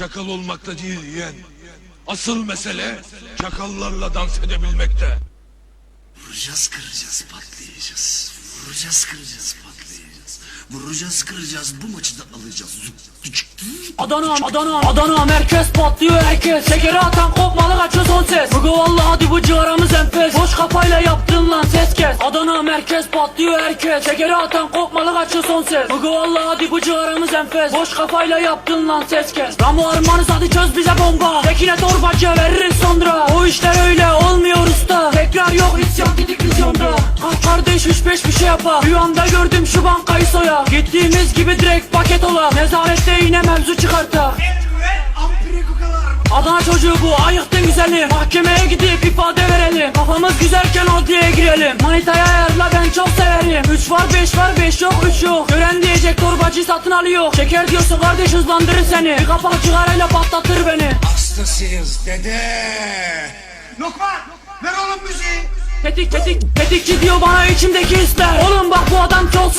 çakal olmakta değil yeğen. Asıl mesele çakallarla dans edebilmekte. Vuracağız kıracağız patlayacağız. Vuracağız kıracağız patlayacağız. Vuracağız kıracağız bu maçı da alacağız. Adana, Adana, Adana merkez patlıyor herkes Şekeri atan kopmalı kaçıyor son ses Bugü vallahi hadi bu ciğaramız enfes Boş kafayla yaptın lan ses kes Adana merkez patlıyor herkes. Şekeri atan kopmalı kaçıyor son ses. Bugü vallahi hadi bu ciğaramız enfes. Boş kafayla yaptın lan ses kes. Ramo armanız hadi çöz bize bomba. Tekine torbacıya veririz sonra. O işler öyle olmuyor usta. Tekrar yok isyan gidik vizyonda Ah kardeş üç beş bir şey yapar. Rüyamda gördüm şu bankayı soya. Gittiğimiz gibi direkt paket ola. Nezarette yine mevzu çıkarta Adana çocuğu bu ayıktın güzeli Mahkemeye gidip ifade verelim. Kafamız güzelken adliyeye girelim. Manitaya ayarla severim 3 var 5 var 5 yok 3 yok. Gören diyecek torbacı satın alıyor. Şeker diyorsa kardeş hızlandırır seni. Bir kapak cigarayla patlatır beni. Hastasıyız dede. Lokman ver oğlum müziği. Tetik tetik tetikçi diyor bana içimdeki hisler Oğlum bak bu adam çok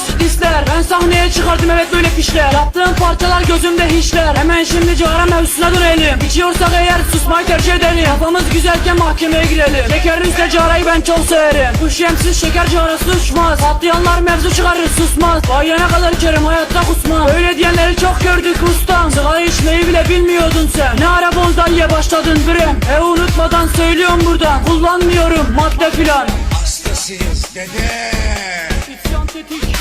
sahneye çıkardım evet böyle fişler Yaptığım parçalar gözümde hiçler. Hemen şimdi cigara mevzusuna dönelim. İçiyorsak eğer susmayı tercih edelim. Kafamız güzelken mahkemeye girelim. Şekerin üstüne cigarayı ben çok severim. Bu şemsiz şeker cigarası uçmaz Patlayanlar mevzu çıkarır susmaz. Bayana kadar içerim hayatta kusmam. Öyle diyenleri çok gördük ustam. Sigara içmeyi bile bilmiyordun sen. Ne ara bonzaiye başladın bre E unutmadan söylüyorum buradan. Kullanmıyorum madde filan. Hastasıyız dede. İsyan tetik